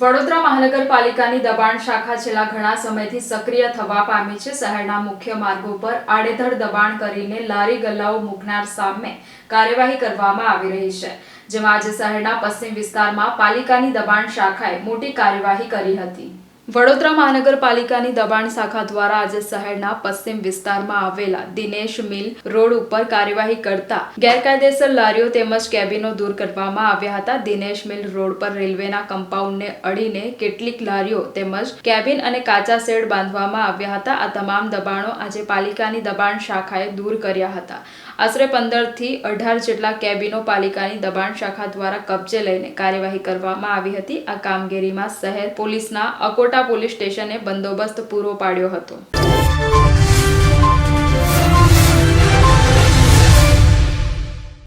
વડોદરા મહાનગરપાલિકાની દબાણ શાખા છેલ્લા ઘણા સમયથી સક્રિય થવા પામી છે. શહેરના મુખ્ય માર્ગો પર આડેધડ દબાણ કરીને લારી ગલ્લાઓ મૂકનાર સામે કાર્યવાહી કરવામાં આવી રહી છે, જેમાં આજે શહેરના પશ્ચિમ વિસ્તારમાં પાલિકાની દબાણ શાખાએ મોટી કાર્યવાહી કરી હતી. વડોદરા મહાનગરપાલિકાની દબાણ શાખા દ્વારા આજે શહેરના પશ્ચિમ વિસ્તારમાં આવેલા દિનેશ મિલ રોડ ઉપર કાર્યવાહી કરતા ગેરકાયદેસર લારીઓ તેમજ કેબિનો દૂર કરવામાં આવ્યા હતા. દિનેશ મિલ રોડ પર રેલવેના કમ્પાઉન્ડને અડીને કેટલીક લારીઓ તેમજ કેબિન અને કાચા શેડ બાંધવામાં આવ્યા હતા. આ તમામ દબાણો આજે પાલિકાની દબાણ શાખાએ દૂર કર્યા હતા. આશરે પંદરથી અઢાર જેટલા કેબિનો પાલિકાની દબાણ શાખા દ્વારા કબજે લઈને કાર્યવાહી કરવામાં આવી હતી. આ કામગીરીમાં શહેર પોલીસના અકોટા પોલીસ સ્ટેશને બંદોબસ્ત પૂરો પાડ્યો હતો.